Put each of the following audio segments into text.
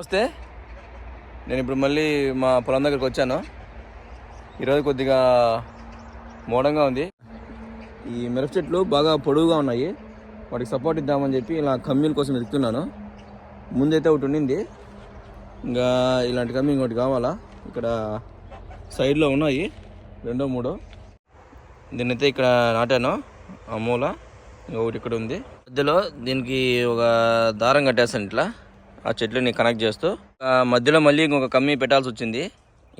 వస్తే నేను ఇప్పుడు మళ్ళీ మా పొలం దగ్గరికి వచ్చాను. ఈరోజు కొద్దిగా మోడంగా ఉంది. ఈ మిరప చెట్లు బాగా పొడవుగా ఉన్నాయి. వాటికి సపోర్ట్ ఇద్దామని చెప్పి ఇలా కమ్మీల కోసం వెతుకుతున్నాను. ముందైతే ఒకటి ఉండింది. ఇంకా ఇలాంటి కమ్మీ ఇంకోటి కావాలా? ఇక్కడ సైడ్లో ఉన్నాయి. రెండో మూడో. దీన్నైతే ఇక్కడ నాటాను. ఆ మూల. ఇంకొకటి ఇక్కడ ఉంది. మధ్యలో దీనికి ఒక దారం కట్టేస్తాను ఇట్లా. ఆ చెట్లని కనెక్ట్ చేస్తూ మధ్యలో మళ్ళీ ఇంకొక కమ్మీ పెట్టాల్సి వచ్చింది.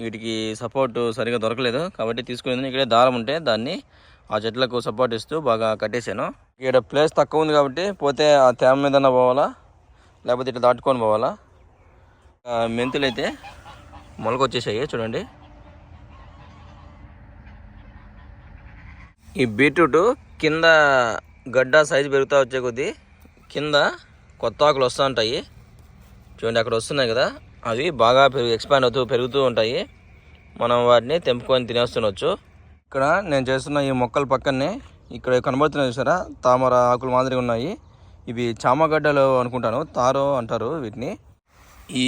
వీటికి సపోర్ట్ సరిగా దొరకలేదు. కాబట్టి తీసుకుని ఇక్కడే దారం ఉంటే దాన్ని ఆ చెట్లకు సపోర్ట్ ఇస్తూ బాగా కట్టేశాను ఇక్కడ ప్లేస్ తక్కువ ఉంది కాబట్టి పోతే ఆ తేమ మీదన్నా పోవాలా? లేకపోతే ఇట్లా దాటుకొని పోవాలా? మెంతులు అయితే మొలకొచ్చేసాయి. చూడండి. ఈ బీట్రూట్ కింద గడ్డ సైజు పెరుగుతూ వచ్చే కొద్దీ కింద కొత్త ఆకులు వస్తూ ఉంటాయి. చూడండి అక్కడ వస్తున్నాయి కదా. అవి బాగా పెరుగు ఎక్స్పాండ్ అవుతూ పెరుగుతూ ఉంటాయి. మనం వాటిని తెంపుకొని తినేస్తుండొచ్చు. ఇక్కడ నేను చేస్తున్న ఈ మొక్కల పక్కనే ఇక్కడ కనబడుతున్నాయి చూసారా? తామర ఆకులు మాదిరిగా ఉన్నాయి. ఇవి చామగడ్డలు అనుకుంటాను తారో అంటారు వీటిని. ఈ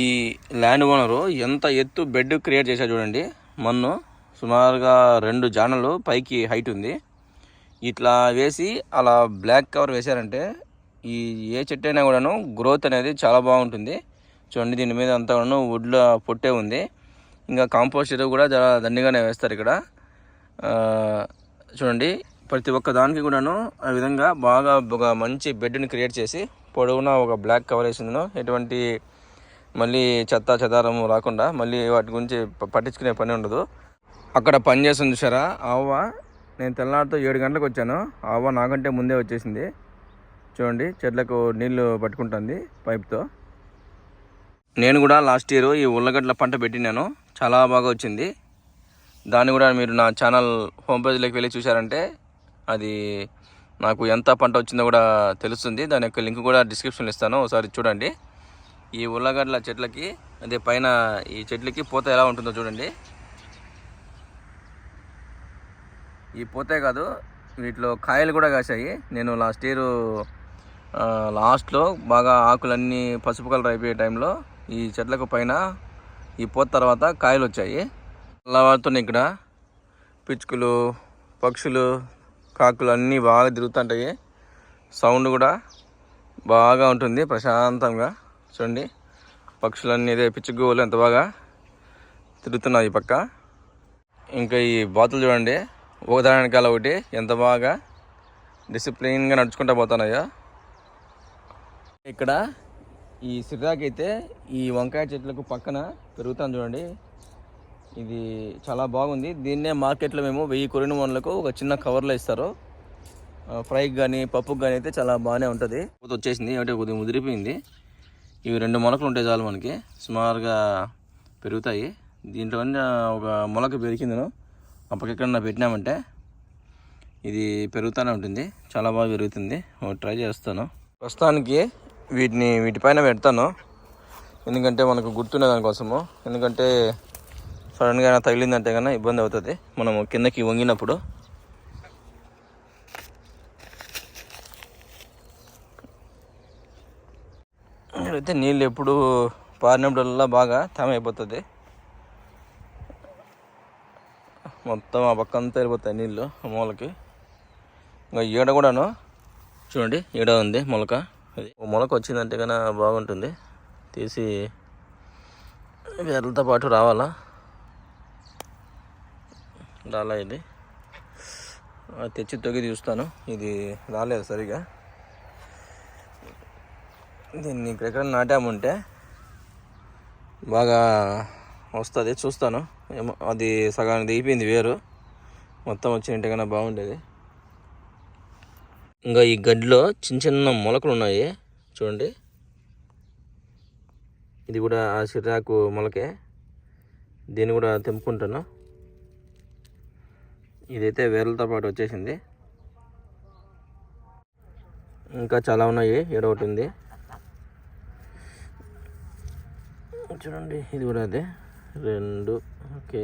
ల్యాండ్ ఓనరు ఎంత ఎత్తు బెడ్ క్రియేట్ చేశారు చూడండి. మన్ను సుమారుగా రెండు జానలు పైకి హైట్ ఉంది. ఇట్లా వేసి అలా బ్లాక్ కవర్ వేశారంటే ఈ ఏ చెట్టు అయినా కూడాను గ్రోత్ అనేది చాలా బాగుంటుంది. చూడండి దీని మీద అంతా కూడా వుడ్ల పొట్టే ఉంది. ఇంకా కాంపోస్ట్ ఎరువు కూడా చాలా దండిగానే వేస్తారు ఇక్కడ. చూడండి ప్రతి ఒక్క దానికి కూడాను ఆ విధంగా బాగా ఒక మంచి బెడ్ని క్రియేట్ చేసి పొడవునా ఒక బ్లాక్ కవర్ వేసిందను ఎటువంటి మళ్ళీ చెత్త చెదారం రాకుండా మళ్ళీ వాటి గురించి పట్టించుకునే పని ఉండదు. అక్కడ పని చేస్తుంది చూసారా? ఆవ్వ నేను తెల్లనాడుతో ఏడు గంటలకు వచ్చాను. ఆవ్వ నాకంటే ముందే వచ్చేసింది. చూడండి చెట్లకు నీళ్ళు పట్టుకుంటుంది పైప్తో. నేను కూడా లాస్ట్ ఇయర్ ఈ ఉల్లగడ్డల పంట పెట్టినాను. చాలా బాగా వచ్చింది. దాన్ని కూడా మీరు నా ఛానల్ హోమ్ పేజ్లోకి వెళ్ళి చూసారంటే అది నాకు ఎంత పంట వచ్చిందో కూడా తెలుస్తుంది. దాని యొక్క లింక్ కూడా డిస్క్రిప్షన్లో ఇస్తాను. ఒకసారి చూడండి. ఈ ఉల్లగడ్డల చెట్లకి అదే పైన ఈ చెట్లకి పూత ఎలా ఉంటుందో చూడండి. ఈ పూతే కాదు వీటిలో కాయలు కూడా కాశాయి. నేను లాస్ట్ ఇయర్ లాస్ట్లో బాగా ఆకులన్నీ పసుపు కలర్ అయిపోయే టైంలో ఈ చెట్లకు పైన ఈ పోత తర్వాత కాయలు వచ్చాయి. అలా వాడుతున్నాయి ఇక్కడ. పిచ్చుకలు పక్షులు కాకులు అన్నీ బాగా తిరుగుతుంటాయి. సౌండ్ కూడా బాగా ఉంటుంది ప్రశాంతంగా. చూడండి పక్షులన్నీ ఇదే పిచ్చుగోలు ఎంత బాగా తిరుగుతున్నాయి ఈ పక్క. ఇంకా ఈ బాతులు చూడండి ఒకదాని ఒకటి ఎంత బాగా డిసిప్లిన్గా నడుచుకుంటూ పోతున్నాయో. ఇక్కడ ఈ సిర్రాకి అయితే ఈ వంకాయ చెట్లకు పక్కన పెరుగుతాను చూడండి. ఇది చాలా బాగుంది. దీన్నే మార్కెట్లో మేము వెయ్యి కొరిన వనలకు ఒక చిన్న కవర్లో ఇస్తారు. ఫ్రైకి కానీ పప్పుకి కానీ అయితే చాలా బాగానే ఉంటుంది. పూత వచ్చేసింది. అంటే కొద్దిగా ముదిరిపోయింది. ఇవి రెండు మొలకలు ఉంటాయి చాలు మనకి. సుమారుగా పెరుగుతాయి. దీంట్లో ఒక మొలక పెరిగిందను. అప్పకెక్కడన్నా పెట్టినామంటే ఇది పెరుగుతూనే ఉంటుంది. చాలా బాగా పెరుగుతుంది. ట్రై చేస్తాను. ప్రస్తుతానికి వీటిని వీటిపైన పెడతాను. ఎందుకంటే మనకు గుర్తుండే దానికోసము ఎందుకంటే సడన్గా తగిలిందంటే కన్నా ఇబ్బంది అవుతుంది. మనము కిందకి వంగినప్పుడు. అయితే నీళ్ళు ఎప్పుడు పారినప్పుడల్లా బాగా తేమ అయిపోతుంది. మొత్తం ఆ పక్క అంతా వెళ్ళిపోతాయి నీళ్ళు మూలకి. ఇంకా ఈడ కూడాను. చూడండి ఈడ ఉంది మొలక. అది. మొలక వచ్చిందంటే కన్నా బాగుంటుంది. తీసి వేర్లతో పాటు రావాలా? రాలా ఇది. తెచ్చి తొగి చూస్తాను ఇది రాలేదు సరిగా. దీన్ని ఇక్కడెక్కడ నాటాముంటే బాగా వస్తుంది. చూస్తాను. ఏమో అది సగానికి దిగిపోయింది వేరు. మొత్తం వచ్చినట్టు కన్నా బాగుండేది. ఇంకా ఈ గడ్డిలో చిన్న చిన్న మొలకలు ఉన్నాయి. చూడండి. ఇది కూడా ఆ సిరాకు మొలకే. దీన్ని కూడా తెంపుకుంటాను ఇదైతే వేర్లతో పాటు వచ్చేసింది. ఇంకా చాలా ఉన్నాయి. ఏడో ఉంది. చూడండి. ఇది కూడా అదే. రెండు. ఓకే.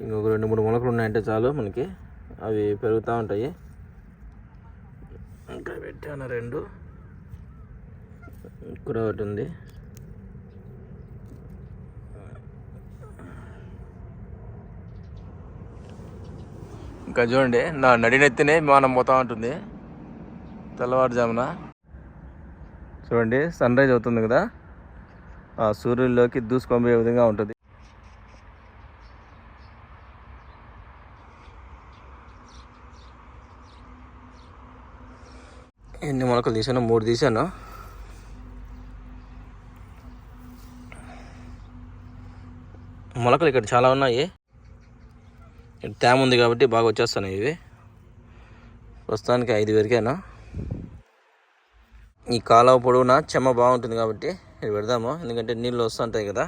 ఇంకొక రెండు మూడు మొలకలు ఉన్నాయంటే చాలు మనకి. అవి పెరుగుతూ ఉంటాయి. ఇంకా పెట్టాను రెండు. ఇక్కడ ఒకటి ఉంది. ఇంకా చూడండి నా నడినెత్తినే విమానం పోతూ ఉంటుంది. తెల్లవారుజామున. చూడండి సన్ రైజ్ అవుతుంది కదా. ఆ సూర్యుల్లోకి దూసుకొని విధంగా ఉంటుంది. ఎన్ని మొలకలు తీసాను? మూడు తీసాను? మొలకలు ఇక్కడ చాలా ఉన్నాయి. ఇక్కడ తేమ ఉంది కాబట్టి బాగా వచ్చేస్తున్నాయి ఇవి. ప్రస్తుతానికి ఐదు వరకేనా ఈ కాలువ పొడవునా? చెమ్మ బాగుంటుంది కాబట్టి ఇది పెడదాము. ఎందుకంటే నీళ్ళు వస్తుంటాయి కదా.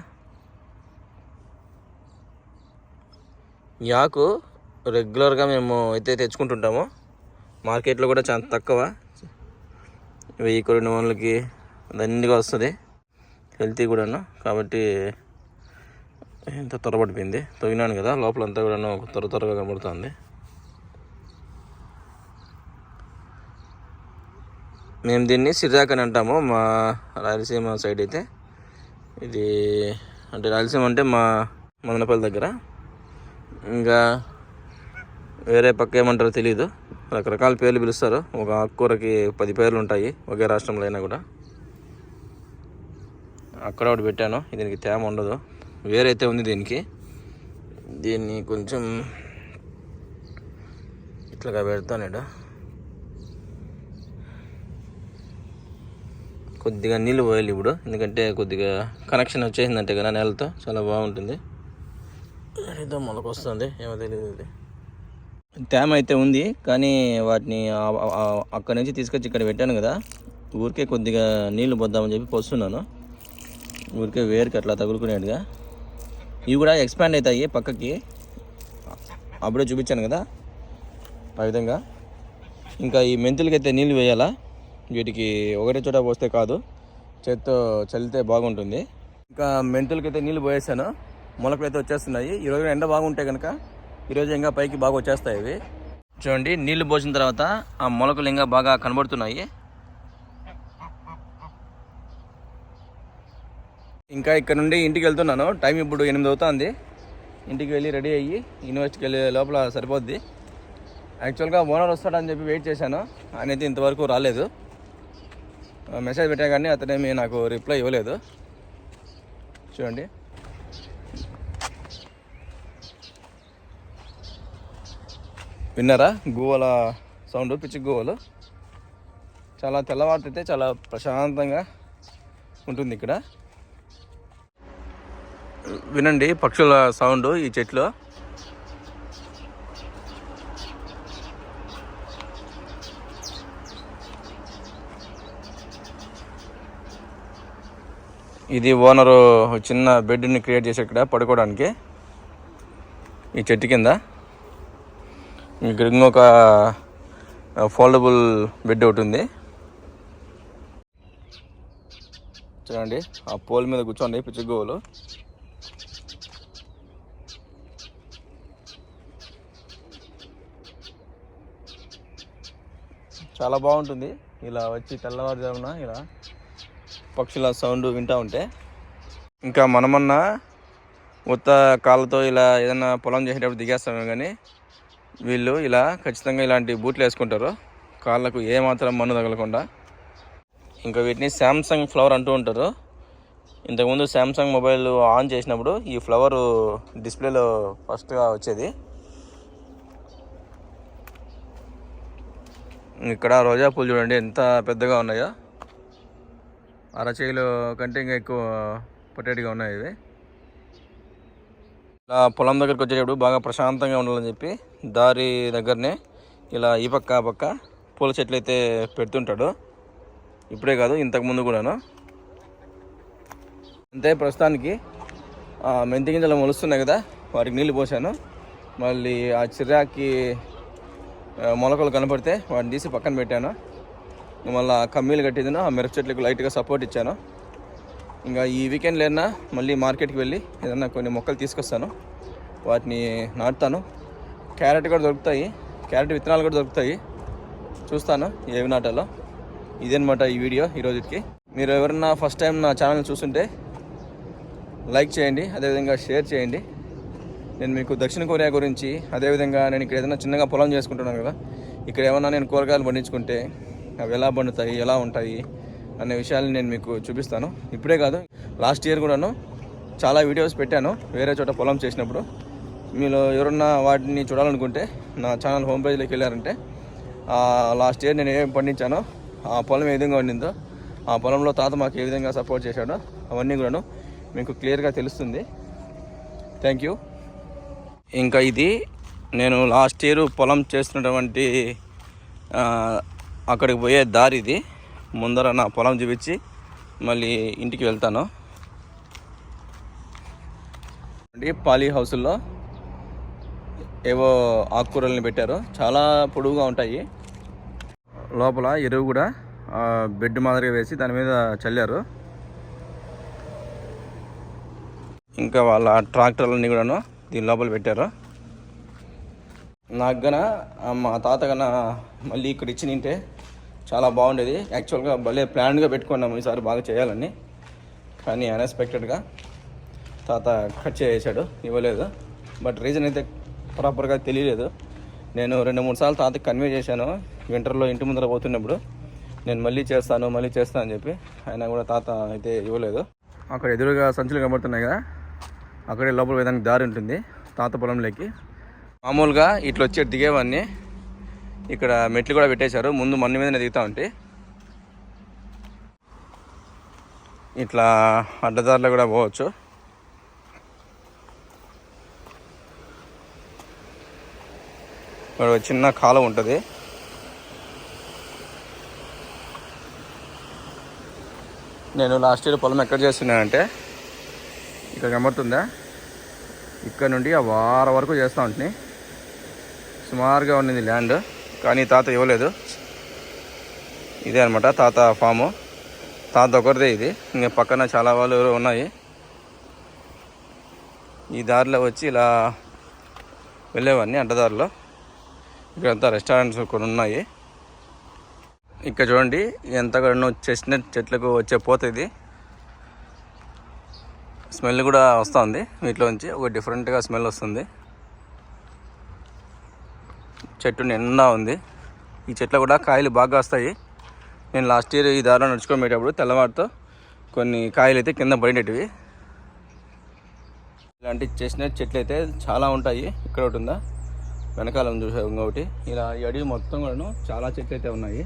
ఈ ఆకు రెగ్యులర్గా మేము అయితే తెచ్చుకుంటుంటాము. మార్కెట్లో కూడా చాలా తక్కువ. వెయ్యి రెండు వందలకి దండిగా వస్తుంది. హెల్తీ కూడాను. కాబట్టి ఎంత త్వరపడిపోయింది? తొగినాను కదా లోపల అంతా త్వర త్వరగా కనబడుతుంది. మేము దీన్ని సిరిజాక్ అని అంటాము మా రాయలసీమ సైడ్ అయితే. ఇది అంటే రాయలసీమ అంటే మా మదనపల్లి దగ్గర. ఇంకా వేరే పక్క ఏమంటారో తెలియదు రకరకాల పేర్లు పిలుస్తారు. ఒక ఆకుకూరకి పది పేర్లు ఉంటాయి. ఒకే రాష్ట్రంలో అయినా కూడా. అక్కడ ఒకటి పెట్టాను. దీనికి తేమ ఉండదు. వేరైతే ఉంది దీనికి. దీన్ని కొంచెం ఇట్లాగా పెడతాను ఇక్కడ. కొద్దిగా నీళ్ళు పోయాలి ఇప్పుడు. ఎందుకంటే కొద్దిగా కనెక్షన్ వచ్చేసిందంటే కదా నెలతో. చాలా బాగుంటుంది. ఏదో మొలకొస్తుంది ఏమో తెలియదు తేమ అయితే ఉంది కానీ వాటిని అక్కడి నుంచి తీసుకొచ్చి ఇక్కడ పెట్టాను కదా. ఊరికే కొద్దిగా నీళ్ళు పోద్దామని చెప్పి పోస్తున్నాను. ఊరికే వేరుకి అట్లా తగులుకునేట్టుగా. ఇవి కూడా ఎక్స్పాండ్ అవుతాయి పక్కకి. అప్పుడే చూపించాను కదా ఆ విధంగా. ఇంకా ఈ మెంతులకి అయితే నీళ్ళు వేయాలా? వీటికి ఒకటే చోట పోస్తే కాదు చేత్తో చల్లితే బాగుంటుంది. ఇంకా మెంతులకి అయితే నీళ్ళు పోయేసాను. మొలకలు అయితే వచ్చేస్తున్నాయి. ఈరోజు ఎండ బాగుంటే కనుక ఈరోజు ఇంకా పైకి బాగా వచ్చేస్తాయి ఇవి. చూడండి నీళ్ళు పోసిన తర్వాత ఆ మొలకలు ఇంకా బాగా కనబడుతున్నాయి. ఇంకా ఇక్కడ నుండి ఇంటికి వెళ్తున్నాను. టైం ఇప్పుడు ఎనిమిది అవుతుంది. ఇంటికి వెళ్ళి రెడీ అయ్యి యూనివర్సిటీకి వెళ్ళే లోపల సరిపోద్ది. యాక్చువల్గా ఓనర్ వస్తాడని చెప్పి వెయిట్ చేశాను. ఆయన అయితే ఇంతవరకు రాలేదు. మెసేజ్ పెట్టా కానీ అతనేమి నాకు రిప్లై ఇవ్వలేదు. చూడండి. విన్నారా? గోవల సౌండ్ పిచ్చి గువ్వలు చాలా తెల్లవారితే చాలా ప్రశాంతంగా ఉంటుంది ఇక్కడ. వినండి పక్షుల సౌండ్ ఈ చెట్లు. ఇది ఓనరు చిన్న బెడ్ని క్రియేట్ చేసి ఇక్కడ పడుకోవడానికి. ఈ చెట్టు కింద. ఇక్కడ ఇంకొక ఫోల్డబుల్ బెడ్ ఒకటి ఉంది. చూడండి ఆ పోల్ మీద కూర్చోండి పిచ్చిగోవులు చాలా బాగుంటుంది. ఇలా వచ్చి తెల్లవారుజామున ఇలా పక్షుల సౌండ్ వింటూ ఉంటే. ఇంకా మనమన్నా ఉత్త కాళ్ళతో ఇలా ఏదైనా పొలం చేసేటప్పుడు దిగేస్తామే కానీ వీళ్ళు ఇలా ఖచ్చితంగా ఇలాంటి బూట్లు వేసుకుంటారు. కాళ్ళకు ఏమాత్రం మన్ను తగలకుండా. ఇంకా వీటిని శాంసంగ్ ఫ్లవర్ అంటూ ఉంటారు. ఇంతకుముందు శాంసంగ్ మొబైల్ ఆన్ చేసినప్పుడు ఈ ఫ్లవర్ డిస్ప్లేలో ఫస్ట్గా వచ్చేది. ఇక్కడ రోజా పూలు చూడండి ఎంత పెద్దగా ఉన్నాయో. అరచేయిలో కంటే ఇంకా ఎక్కువ పొట్టేటిగా ఉన్నాయి ఇవి. ఇలా పొలం దగ్గరికి వచ్చేటప్పుడు బాగా ప్రశాంతంగా ఉండాలని చెప్పి దారి దగ్గరనే ఇలా ఈ పక్క ఆ పక్క పూల చెట్లు అయితే పెడుతుంటాడు. ఇప్పుడే కాదు ఇంతకుముందు కూడాను. అంతే ప్రస్తుతానికి మెంతి గింజలు మొలుస్తున్నాయి కదా వాటికి నీళ్ళు పోసాను మళ్ళీ ఆ చిరాకి మొలకలు కనపడితే వాటిని తీసి పక్కన పెట్టాను. మళ్ళీ కమ్మీలు కట్టిందిన ఆ మిరప చెట్లకు లైట్గా సపోర్ట్ ఇచ్చాను. ఇంకా ఈ వీకెండ్ లేనా మళ్ళీ మార్కెట్కి వెళ్ళి ఏదన్నా కొన్ని మొక్కలు తీసుకొస్తాను. వాటిని నాటుతాను. క్యారెట్ కూడా దొరుకుతాయి. క్యారెట్ విత్తనాలు కూడా దొరుకుతాయి. చూస్తాను ఏవి నాటాలో. ఇదనమాట ఈ వీడియో ఈ రోజుకి. మీరు ఎవరన్నా ఫస్ట్ టైం నా ఛానల్ చూస్తుంటే లైక్ చేయండి అదేవిధంగా షేర్ చేయండి. నేను మీకు దక్షిణ కొరియా గురించి అదేవిధంగా నేను ఇక్కడ ఏదైనా చిన్నగా పొలం చేసుకుంటున్నాను కదా ఇక్కడ ఏమన్నా నేను కూరగాయలు పండించుకుంటే అవి ఎలా పండుతాయి ఎలా ఉంటాయి అనే విషయాలు నేను మీకు చూపిస్తాను. ఇప్పుడే కాదు లాస్ట్ ఇయర్ కూడాను చాలా వీడియోస్ పెట్టాను వేరే చోట పొలం చేసినప్పుడు. మీలో ఎవరన్నా వాటిని చూడాలనుకుంటే నా ఛానల్ హోమ్ పేజ్లోకి వెళ్ళారంటే లాస్ట్ ఇయర్ నేను ఏం పండించానో ఆ పొలం ఏ విధంగా ఉండిందో ఆ పొలంలో తాత మాకు ఏ విధంగా సపోర్ట్ చేశాడో అవన్నీ కూడాను మీకు క్లియర్గా తెలుస్తుంది. Thank you. ఇంకా ఇది నేను లాస్ట్ ఇయర్ పొలం చేస్తున్నటువంటి అక్కడికి పోయే దారి ఇది. ముందర నా పొలం చూపించి మళ్ళీ ఇంటికి వెళ్తాను. అంటే పాలీ హౌస్లో ఏవో ఆకుకూరల్ని పెట్టారు. చాలా పొడవుగా ఉంటాయి. లోపల ఎరువు కూడా బెడ్ మాదిరిగా వేసి దాని మీద చల్లారు. ఇంకా వాళ్ళ ట్రాక్టర్లన్నీ కూడాను దీని లోపల పెట్టారు. నాకు గన మా తాత గన మళ్ళీ ఇక్కడ ఇచ్చి నింటే చాలా బాగుండేది. యాక్చువల్గా భలే ప్లాన్గా పెట్టుకున్నాము ఈసారి బాగా చేయాలని. కానీ అన్ఎక్స్పెక్టెడ్గా తాత కట్ చేసాడు. ఇవ్వలేదు. బట్ రీజన్ అయితే ప్రాపర్గా తెలియలేదు. నేను రెండు మూడు సార్లు తాతకి కన్వే చేశాను. వింటర్లో ఇంటి ముందర పోతున్నప్పుడు నేను మళ్ళీ చేస్తాను మళ్ళీ చేస్తాను అని చెప్పి ఆయన కూడా తాత అయితే ఇవ్వలేదు. అక్కడ ఎదురుగా సంచులు కనబడుతున్నాయి కదా అక్కడే లోపల వేదానికి దారి ఉంటుంది తాత పొలంలోకి. మామూలుగా ఇట్లా వచ్చి దిగేవాడిని ఇక్కడ మెట్లు కూడా పెట్టేశారు. ముందు మన్ను మీదనే దిగుతా ఉంటే. ఇట్లా అడ్డదారిలో కూడా పోవచ్చు ఇక్కడ ఒక చిన్న కాలం ఉంటుంది. నేను లాస్ట్ ఇయర్ పొలం ఎక్కడ చేస్తున్నానంటే ఇక్కడ కనబడుతుందా? ఇక్కడ నుండి ఆ వారం వరకు చేస్తూ ఉంటుంది సుమారుగా ఉండింది ల్యాండ్ కానీ తాత ఇవ్వలేదు. ఇదే అనమాట తాత ఫాము తాత ఒకరిదే ఇది. ఇంకా పక్కన చాలా వాళ్ళు ఉన్నాయి. ఈ దారిలో వచ్చి ఇలా వెళ్ళేవాడిని అడ్డదారిలో ఇక్కడంతా రెస్టారెంట్స్ కొన్ని ఉన్నాయి. ఇక్కడ చూడండి ఎంతగానో చెస్ట్నట్ చెట్లకు వచ్చే పోత ఇది. స్మెల్ కూడా వస్తుంది వీటిలోంచి ఒక డిఫరెంట్గా స్మెల్ వస్తుంది. చెట్టు నిండా ఉంది. ఈ చెట్లు కూడా కాయలు బాగా వస్తాయి నేను లాస్ట్ ఇయర్ ఈ దారిలో నడుచుకోబోయేటప్పుడు తెల్లవారితో కొన్ని కాయలు అయితే కింద పడినవి ఇలాంటి చెస్ట్నట్ చెట్లు అయితే చాలా ఉంటాయి. ఇక్కడ ఒకటి ఉందా? వెనకాల ఉంది ఒకటి ఇంకొకటి. ఇలా ఈ అడవి మొత్తం కూడాను చాలా చెట్లు అయితే ఉన్నాయి.